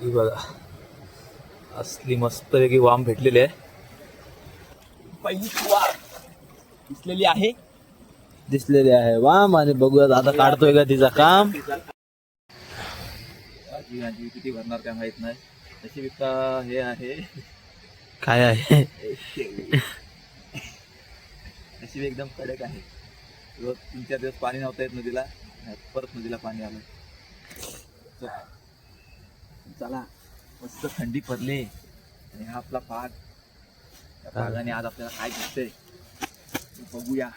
ही बघा. असली मस्त वेगळी वाम भेटलेली आहे. पहिली वाम दिसलेली आहे. दिसलेली आहे वाम आणि बघूयात आता काढतोय का तिचा काम. भाजी भाजी किती भरणार काय माहीत नाही. तशी विका हे आहे. काय आहे? नशीब एकदम कडक आहे. रोज तीन चार दिवस पाणी नव्हतं येत नदीला. परत नदीला पाणी आलं. चला. मस्त थंडी पडली. आणि हा आपला पाग त्या पागाने आज आपल्याला काय दिसतंय ते बघूया.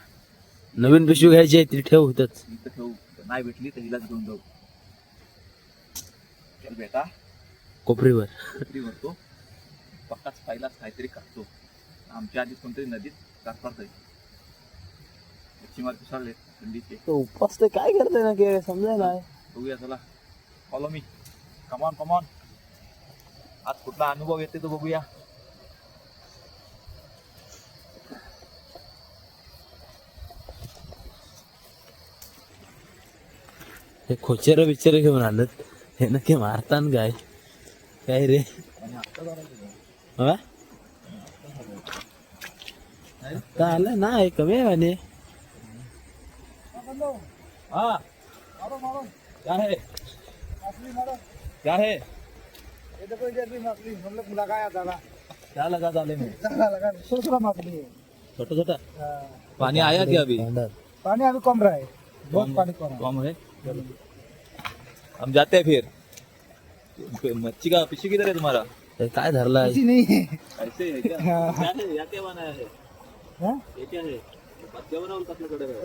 नवीन पिशवी घ्यायची आहे ती ठेव होतच इथं ठेवू. नाही भेटली तर हिलाच घेऊन जाऊ. चल बेटा. कोपरीवर. कोपरी भरतो पक्काच पहिलाच काहीतरी काढतो. आमच्या आधी कोणतरी नदीत काढतात मच्छीमार पिसाळले थंडीचे. उपास ते काय करते ना की समजाय नाही बघूया चला. फॉलो मी कमॉन कमॉन आज कुठला अनुभव येते तो बघूया. हे खोचेर बिचेर घेऊन आलं हे नक्की मारतान काय? काय रे? आता आलं ना हे कमी आहे म्हणे क्या? क्या है? ये देखो इधर भी मछली हम लोग लगाया था ना। क्या लगा डाले में लगा लगा दूसरा मछली है छोटा छोटा हाँ। पानी आया क्या अभी? पानी अभी कम रहा है बहुत पानी कम है। कम है? हम जाते हैं फिर। मच्छी का पिछू किधर है तुम्हारा? हे काय धरला ऐसी नहीं है। ऐसे है क्या? हाँ। क्या है? या क्या बनाया है? हाँ? ये क्या है?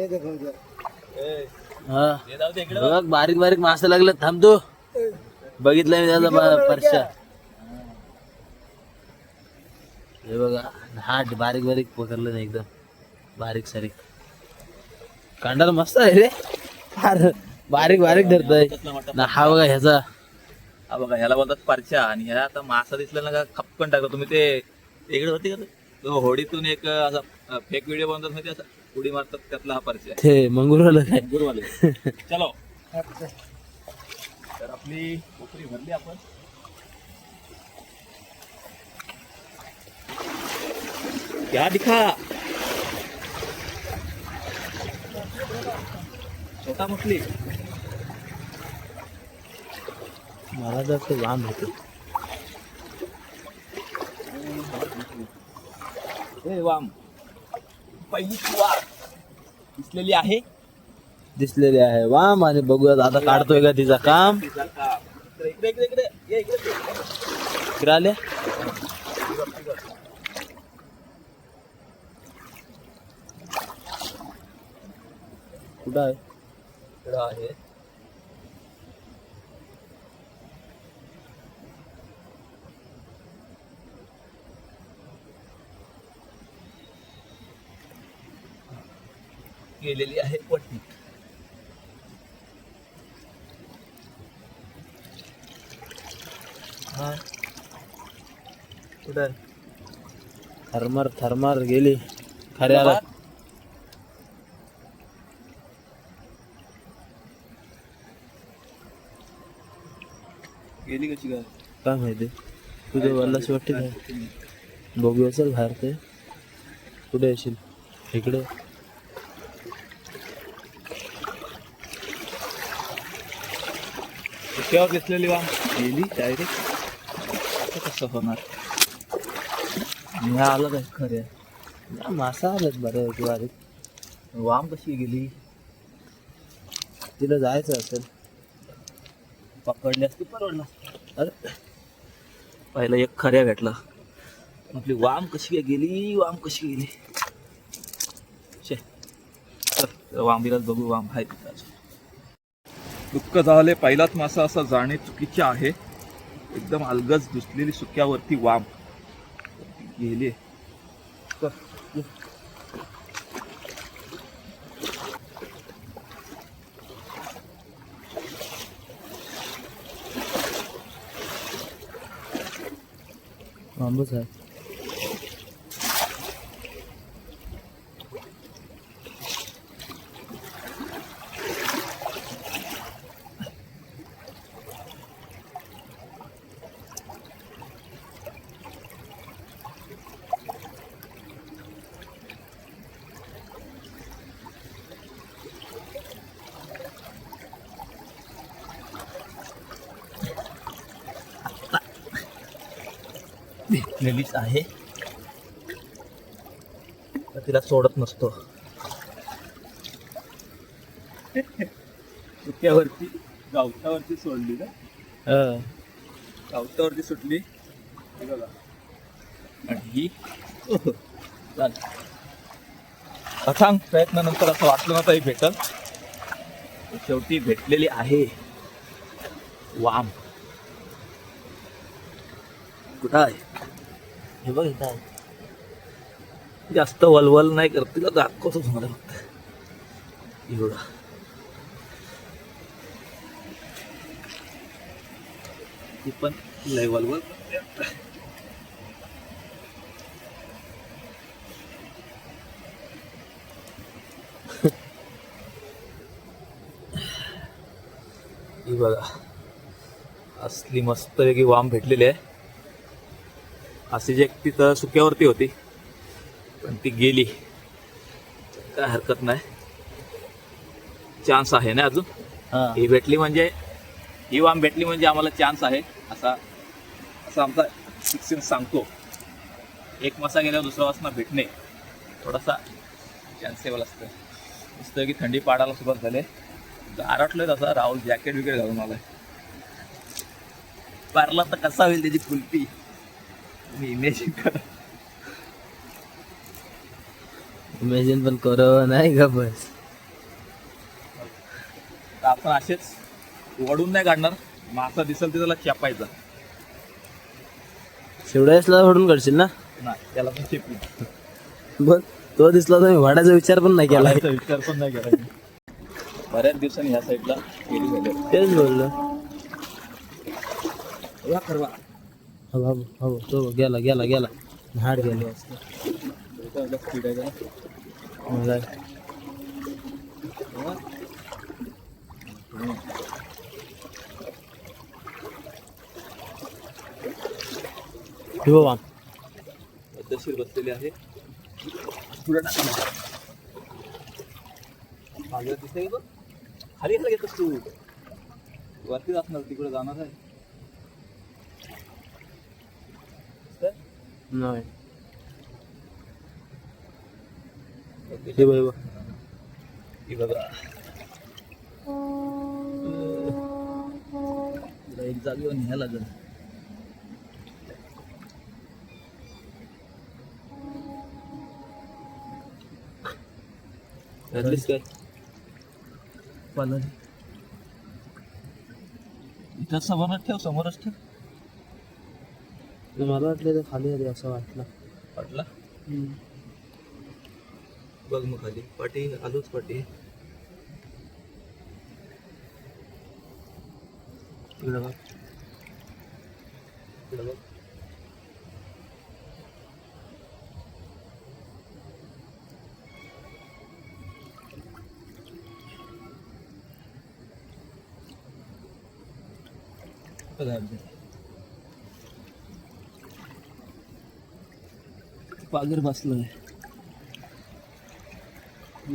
ये देखो इधर ए हा। हे जाऊ दे इकडे बघ बारीक बारीक मासे लागले थांब तू। बघितलं मी त्याचा परशा हे बघा हा बारीक बारीक पकडलं नाही एकदम. बारीक सारीक. कांडाला मस्त आहे रे. फार बारीक बारीक धरतोय. ना हा बघा ह्याचा. हा बघा ह्याला बोलतात परच्या आणि ह्याला आता मासा दिसला ना का खपकन टाकतो. तुम्ही ते इकडे होते का? होडीतून एक असा फेक व्हिडिओ बनवतात माहिती आहे असा उडी मारतात त्यातला हा परच्या ते मंगुरवालं काय? गुरुवाले चलो। तर आपली कोपरी भरली आपण. क्या दिखा. छोटा मछली मला तर ते लांब होते. वाम. पहिली वाम दिसलेली आहे. दिसलेली आहे. वाम आणि बघूयात आता काढतोय का तिचा काम? इकडे आले? कुठं आहे? इकडं आहे. गेलेली आहे पट्टी कुठं? थर्मर थर्मर गेली. खऱ्याला गेली कशी काय? काय माहिती? तुझ्या वल्लाशी वाटते काय? बघूया चल बाहेर ते. कुठे येशील? इकडे. केव्हा दिसलेली वाम गेली डायरेक्ट कसं होणार? आला काय खरं मासा आलेत बरं बारीक वाम कशी गेली? तिला जायचं असेल. पकडली असती परवडला अरे पहिला एक खऱ्या भेटला. आपली वाम कशी काय गेली? वाम कशी गेली? शे चल वांबीलाच बघू वाम आहे तिथं दुःख झाले पहिलाच मासा असा जाणे चुकीचे आहे. एकदम अलगज दुसलेली सुक्यावरती वाम. गेली चल, ये. बांबूच आहे भेटलेलीच आहे. तिला सोडत नसतो. सुक्यावरती गावठावरती सोडली ना हा. गावठावरती सुटली? बघा. आणि ही? चालेल. प्रयत्नानंतर असं वाटलं नव्हतं भेटल? शेवटी भेटलेली आहे. वाम. कुठं आहे? हे बघ इथं आहे. जास्त वलवल नाही करत तिला दाखवतो तुम्हाला फक्त? एवढा ती पण लय वलवल ही बघा. असली मस्त वेगळी वाम भेटलेली आहे. अशी जी तिथं सुक्यावरती होती. पण ती गेली. काय हरकत नाही. चान्स आहे ना अजून? हा. भेटली म्हणजे ही वाम भेटली म्हणजे आम्हाला चान्स आहे. असा असा आमचा शिक्षण सांगतो. एक मासा गेल्यावर दुसरा वासना भेटणे. थोडासा चान्सेबल असतं. नुसतं की थंडी पाडायला सुरुवात झाले. गारटलोय तसा राहुल जॅकेट विकेट घालून आलाय. पारला तर कसा होईल त्याची कुल्फी? तुम्ही इमेजिन करा इमॅजिन पण करो नाही का बस. आपण असेच वडून नाही काढणार. मासा दिसेल ते त्याला चेपायचा शिवडायसला सोडून करशील ना? नाही त्याला पण चेपू बघ तो दिसला तर मी वाढायचा विचार पण नाही केला. विचार पण नाही केला. बऱ्याच दिवसांनी ह्या साईडला तेच बोललो. या करवा हो बाबू हो तो बघ, गेला गेला गेला। हाड गेलो स्पीड आहे का मला ठेवा पद्धतशीर बसलेली आहे. पुढे टाका बाजूला दिसतंय का बघ? खाली खाली घेतोस तू. वरतीच असणार तिकडे जाणार आहे. नाही. हे बघ हे बघ. एक जागेवर न्यायला लागेल. घातलीस काय? पालन इथं समोरच ठेव समोरच ठेव. मला वाटलं ते खाली आली असं वाटलं. वाटला? बघ मग खाली. पाठी आलोच पाठी इकडं बघ. इकडं बघ. पागर बसलोय.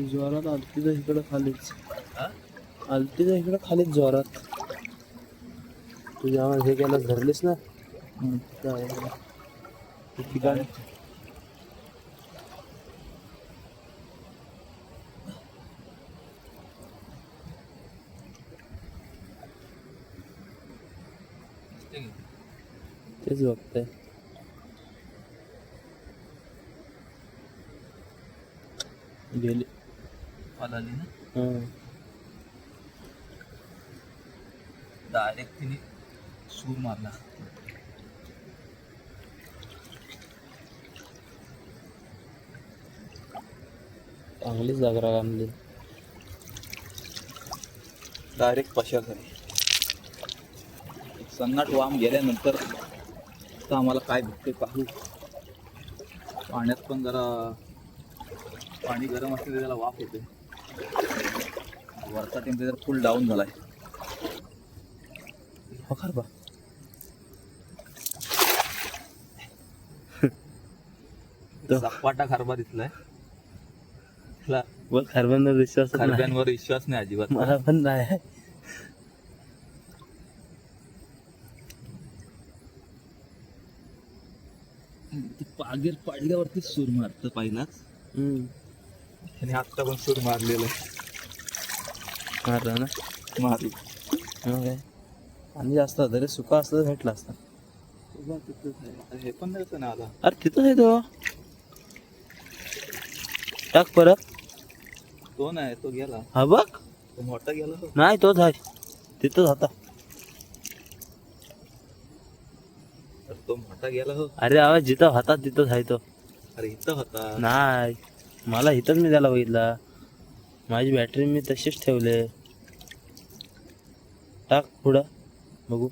जोरात आलती तर इकडं खालीच? आलती तर इकडं खालीच जोरात. तुझ्या हे केला धरलीस ना ठिकाण. तेच बघताय. गेली. आली ना? हां. डायरेक्ट तिने सूर मारला. चांगलीच जागरा आणली. डायरेक्ट पशा घरी. सन्नाट वाम गेल्यानंतर आता आम्हाला काय भेटते पाहू. पाण्यात पण जरा पाणी गरम असते त्याला वाफ येते. वरचा टेम्परेचर फुल डाऊन झालाय. हो खर बा? सपाटा खारबा दिसलाय. खरबंदर विश्वास खारब्यांवर विश्वास नाही अजिबात. मला पण नाही. पागीर पाडल्यावरती सूर मारतं पहिलाच. हम्म. आणि आत्ता पण सूर मारलेलं आहे. मारलं ना? मारलं. मग काय? आणि जास्त होतं रे सुका असतं तर भेटला असता. हे पण नाही ना अरे तिथंच आहे तो. टाक परत. तो नाही तो गेला. हा बघ. तो मोठा गेला हो नाही तोच आहे. तिथंच होता. तर तो मोठा गेला हो. अरे आवाज जिथं होता तिथंच आहे तो. अरे इथं होता. नाही. मला इथंच मी त्याला बघितला. माझी बॅटरी मी तशीच ठेवले. टाक पुढं बघू.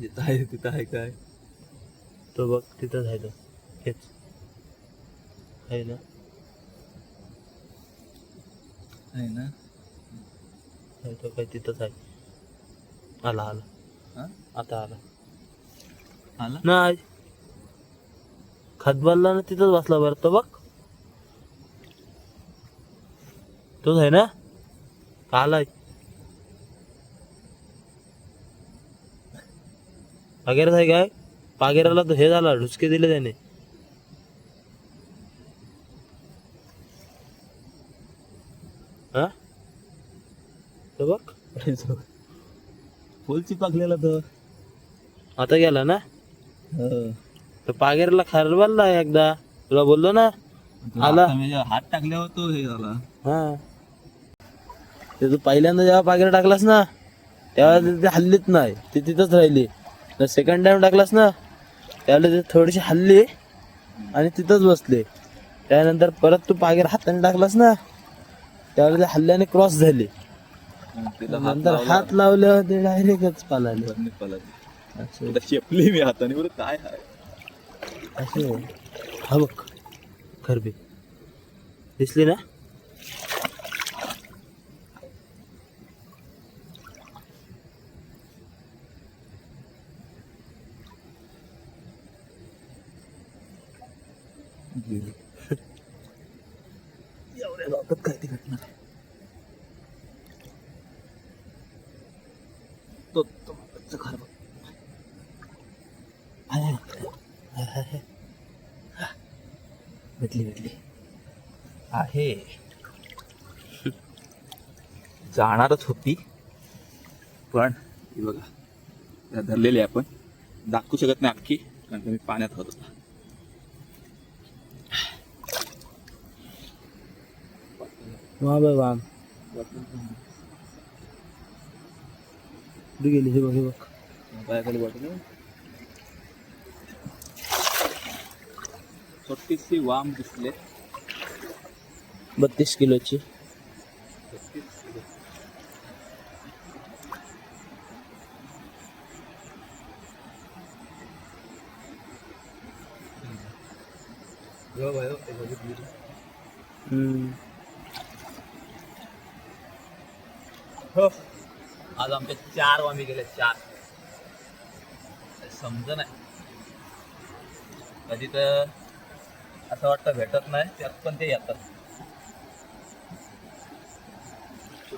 जिथं आहे तिथं आहे काय? तो बघ तिथंच आहे तो. हेच. आहे ना? आहे ना? आहे तो काय तिथंच आहे. आला आला? आता आला. आला? नाही खातबालला ना तिथंच बसला बरं तो बघ. तोच आहे ना? आलाय पागेराच आहे काय? पागेराला तो हे झाला ढुसके दिले त्याने हा तो बघ फुल चिपकलेला तो. आता गेला ना? हो. तर पागेराला खारबालला एकदा. तुला बोललो ना? आला. आता मी जेव्हा हात टाकल्यावर तो हे झाला. हा. ते तू पहिल्यांदा जेव्हा पागेर टाकलास ना तेव्हा ते ते हल्लीच नाही. ते तिथंच राहिली. सेकंड टाइम टाकलास ना त्यावेळेला ते थोडीशी हल्ली आणि तिथंच बसले. त्यानंतर परत तू पागेर हाताने टाकलास ना त्यावेळेला ते हल्ल्याने क्रॉस झाली. तिला हात नंतर लावला, हात लावल्यावर ते डायरेक्टच पळाली. असं. तिला शेपली मी हाताने बरं काय आहे असं. हा बघ खरबी. दिसली ना. एवढ्या लवकर काय ती घटना तो तो मागचं घर बघ. आहे, आहे, आहे. हा. भेटली भेटली आहे. जाणारच होती. पण बघा त्या धरलेली आहे आपण. दाखवू शकत नाही अख्खी कारण मी पाण्यात होत होता वा बाय वाम गेली हे बघ हे बघ. पायाखाली बॉटल छोटीशी वाम दिसले. बत्तीस किलोची. हो आज आमच्या चार वामी गेले चार. समज नाही. कधी तर असं वाटतं भेटत नाही त्यात पण ते येतात.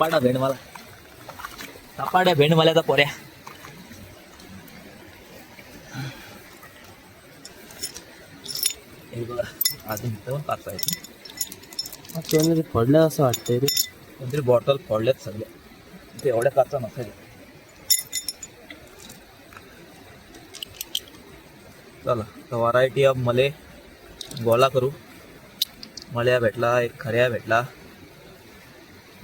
सापाडा भेंड मला सापाड्या भेंड मल्याचा पोऱ्या हे बघा अजून पण पाच आहे त्यामध्ये पडलं असं वाटतंय रे कोणतरी बॉटल फोडल्यात सगळ्या ते एवढ्या काचा नसायच्या चला तर व्हरायटी ऑफ मले गोळा करू मल्या भेटला एक खऱ्या भेटला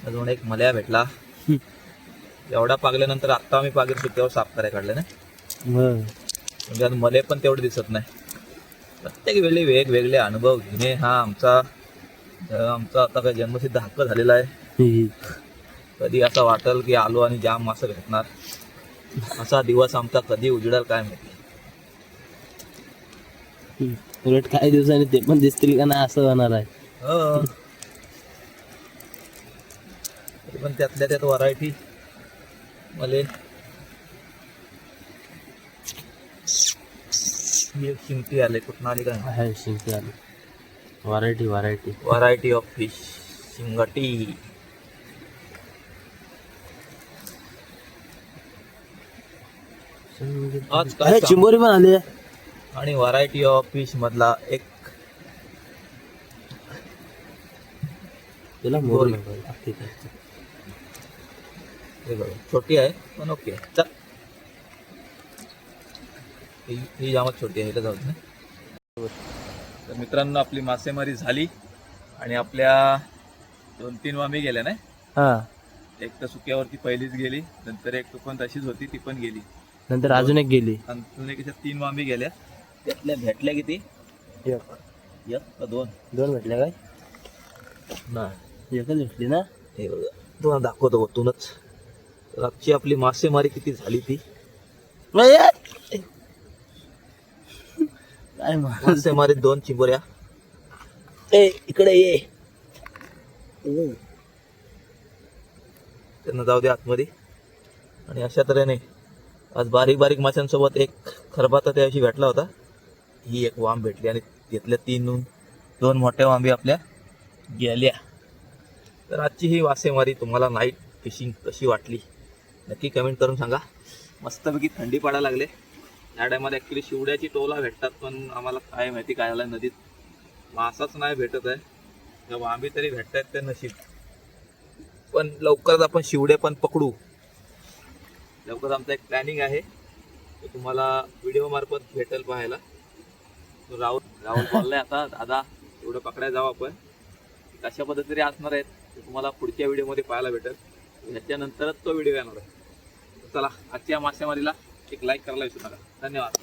अजून एक मल्या भेटला. एवढा पागल्यानंतर आत्ता आम्ही पागीर सुट्ट्यावर साफ करायला काढले ना. म्हणजे आज मले पण तेवढे दिसत नाही. प्रत्येक वेळी वेगवेगळे अनुभव घेणे हा आमचा अं, आमचा आता काय जन्मसिद्ध हक्क झालेला आहे. कधी असं वाटेल की आलो आणि जाम मासं भेटणार. असा दिवस आमचा कधी उजडेल काय माहिती उलट काही दिवसांनी ते पण दिसतील का नाही असं होणार आहे. हो. तरी पण त्यातल्या त्यात व्हरायटी मले ही एक शिंपी आले कुठं आली काय? आहे शिंपी आली. Variety variety variety of fish शिंगटी. आज काय? चिंबोरी पण आली. आणि व्हरायटी ऑफ फिश मधला एक तुला मोर हे बघा छोटी आहे पण ओके. चल ही ही जामच छोटी आहे जाऊ दे ना. तर मित्रांनो आपली मासेमारी झाली आणि आपल्या दोन तीन वामी गेल्या हा. एक तर सुक्यावरती पहिलीच गेली नंतर एक पण तशीच होती ती पण गेली. नंतर अजून एक गेली. अजून एक तीन वामी गेल्या. त्यातल्या भेटल्या किती? एक. का दोन? दोन भेटल्या काय? नाही. एकच भेटली ना? हे बघा. तुम्हाला दाखवतो तर आजची आपली मासेमारी किती झाली ती? काय मा- मासेमारीत दोन चिंबोऱ्या ए इकडे ये. त्यांना जाऊ दे आतमध्ये. आणि अशा तऱ्हेने आज बारीक बारीक माशांसोबत एक खरबाता त्याशी भेटला होता. ही एक वाम भेटली आणि तिथल्या तीन दोन मोठ्या वांबी आपल्या गेल्या. तर आजची ही मासेमारी तुम्हाला नाईट फिशिंग कशी वाटली? नक्की कमेंट करून सांगा. मस्तपैकी थंडी पडायला लागले. या टायमाला ॲक्च्युली शिवड्याची टोला भेटतात पण आम्हाला काय माहिती काय झालं नदीत मासाच नाही भेटत आहे. जेव्हा आम्ही तरी भेटत आहेत ते नशीब. पण लवकरच आपण शिवडे पण पकडू. लवकर आमचा एक प्लॅनिंग आहे. ते तुम्हाला व्हिडिओ मार्फत भेटेल पाहायला. तो राहुल राहुल बोललाय आता दादा एवढं पकडायला जाऊ आपण. कशा पद्धतीने असणार आहेत ते तुम्हाला पुढच्या व्हिडिओमध्ये पाहायला भेटेल. ह्याच्यानंतरच तो व्हिडिओ येणार आहे. चला आजच्या मासेमारीला एक लाईक करायला विसरू नका. धन्यवाद.